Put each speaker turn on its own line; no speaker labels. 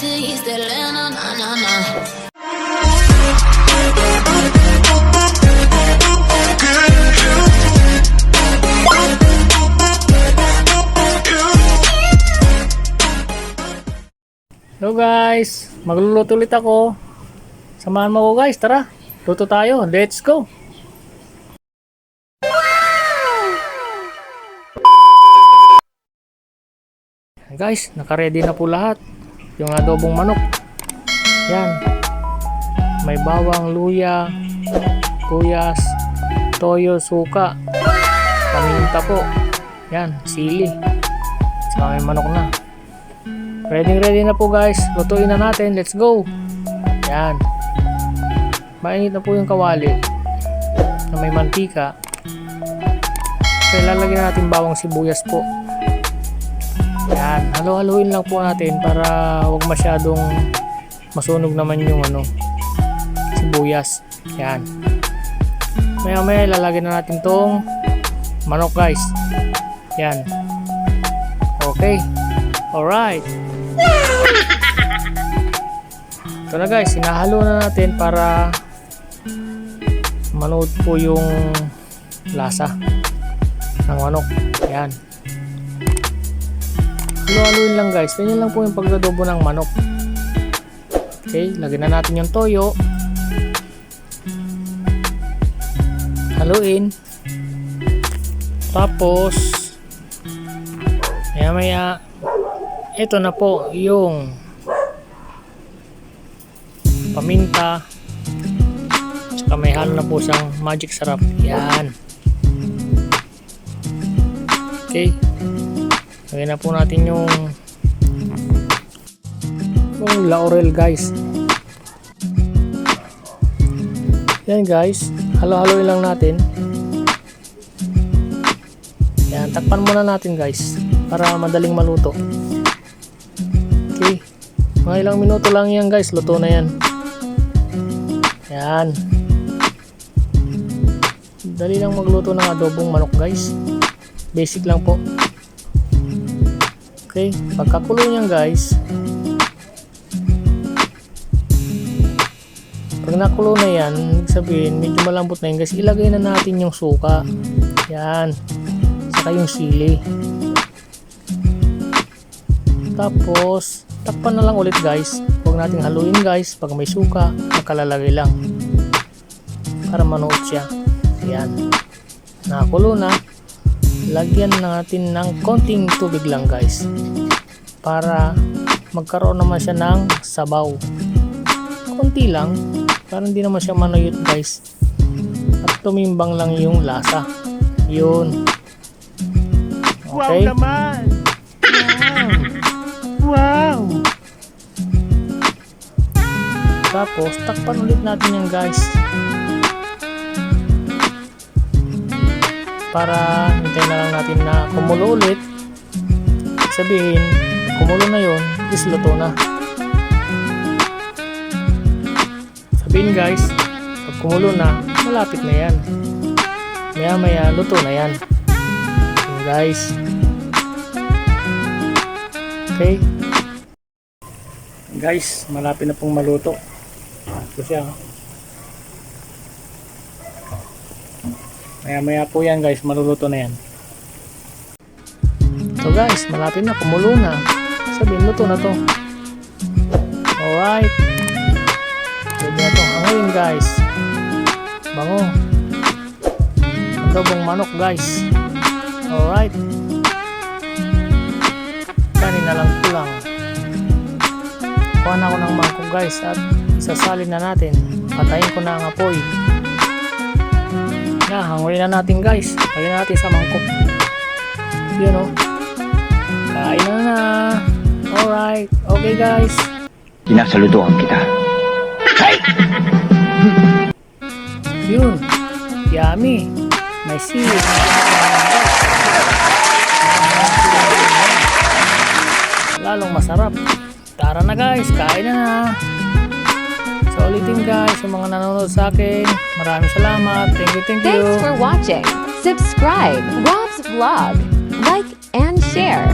Activistes de Lennon, na na na. Hello guys, magluluto ulit ako. Samahan mo ko guys, tara. Luto tayo, let's go. Wow! Guys, nakaredy na po lahat. Yung adobong manok. Yan. May bawang, luya, tuyas, toyo, suka, paminta po. Yan, sili. Saka may manok na. Ready ready na po guys. Lutuin na natin. Let's go. Yan. Mainit na po yung kawali na may mantika. Kaya lalagyan natin bawang sibuyas po. Yan. Halo-haluin lang po natin para wag masyadong masunog naman yung ano sibuyas. Yan. Maya maya ilalagay na natin tong manok guys. Yan. Okay. Alright. Ito na guys, sinahalo na natin para manood po yung lasa ng manok. Yan. Halo-haloin lang guys. Ganyan lang po yung pagdadobo ng manok. Okay, lagyan na natin yung toyo. Haluin. Tapos, maya maya, ito na po yung paminta. Tsaka may halo na po siyang magic sarap. Yan. Okay. Lagyan na po natin yung yung laurel guys. Yan guys. Halo-haloin lang natin. Yan. Takpan muna natin guys. Para madaling maluto. Okay. Mga ilang minuto lang yan guys. Luto na yan. Yan. Dali lang magluto ng adobong manok guys. Basic lang po. Okay. Pagkakulo niyan guys. Pag nakulo na yan, sabihin medyo malambot na yan guys. Ilagay na natin yung suka. Yan. Saka yung sili. Tapos, takpan na lang ulit guys. Huwag nating haluin guys. Pag may suka, nakalalagay lang. Para manood siya. Yan. Nakakulo na. Lagyan natin ng konting tubig lang guys. Para magkaroon naman siya ng sabaw. Konti lang. Para hindi naman siya manuyot guys. At tumimbang lang yung lasa. Yun. Okay.
naman! Wow!
Tapos, takpan ulit natin yan guys. Para hintayin na lang natin na kumulo ulit. Sabihin, kumulo na yon is luto na. Sabihin guys, pag kumulo na, malapit na yan. Maya maya, luto na yan. Yun guys. Okay. Guys, malapit na pong maluto. Ito siya. Maya maya po yan guys, maluluto na yan. So guys, malapit na, kumulo na. Sabihin, luto na to. Alright. Pwede na to. Hanguin guys. Bango. Adobong manok guys. Alright. Kanin na lang kulang. Kuha na ako ng mangkok guys at isasalin na natin. Patayin ko na ang apoy. Na, hanguin na natin guys. Lagyan natin sa mangkok. Yun o. Kain na na. Alright. Okay guys.
Sinasaludoan kita.
Yun. Yummy. May sili. Lalong masarap. Tara na guys. Kain na na ulitin guys sa mga nanonood sa akin. Maraming salamat. Thank you, thank you.
Thanks for watching. Subscribe Rob's Vlog. Like and share.